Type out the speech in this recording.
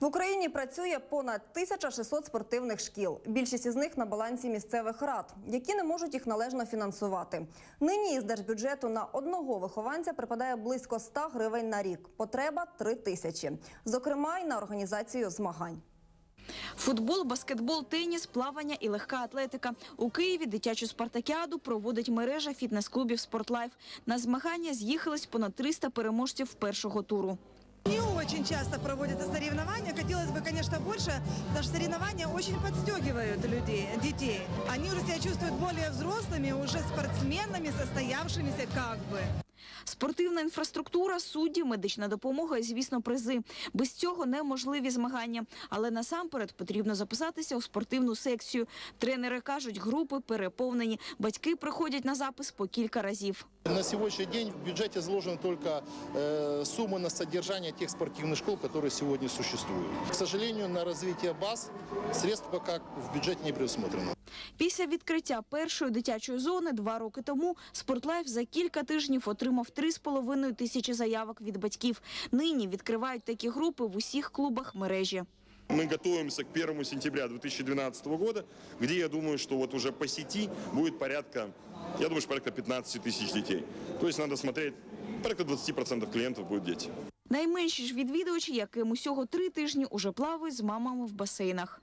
В Україні працює понад 1600 спортивних шкіл. Більшість із них на балансі місцевих рад, які не можуть їх належно фінансувати. Нині із держбюджету на одного вихованця припадає близько 100 гривень на рік. Потреба 3 тисячі. Зокрема, й на організацію змагань. Футбол, баскетбол, теніс, плавання і легка атлетика. У Києві дитячу спартакіаду проводить мережа фітнес-клубів «Спортлайф». На змагання з'їхались понад 300 переможців першого туру Не очень часто проводятся соревнования. Хотелось бы, конечно, больше, потому что соревнования очень подстегивают людей, детей. Они уже себя чувствуют более взрослыми, уже спортсменами, состоявшимися как бы. Спортивна інфраструктура, судді, медична допомога і, звісно, призи. Без цього неможливі змагання. Але насамперед потрібно записатися у спортивну секцію. Тренери кажуть, групи переповнені. Батьки приходять на запис по кілька разів. На сегодняшний день в бюджете заложены только э, суммы на содержание тех спортивных школ, которые сегодня существуют. К сожалению, на развитие баз средств пока в бюджете не предусмотрено. Після відкриття першої дитячої зони два роки тому «Спортлайф» за кілька тижнів отримав 3,5 тисячі заявок від батьків. Нині відкривають такі групи в усіх клубах мережі. Мы готовимся к 1 сентября 2012 года, где я думаю, что вот уже по сети будет порядка, я думаю, что порядка 15 тысяч детей. То есть надо смотреть, порядка 20% клиентов будут дети. Найменші ж відвідувачі, яким усього три тижні, уже плавають з мамами в басейнах.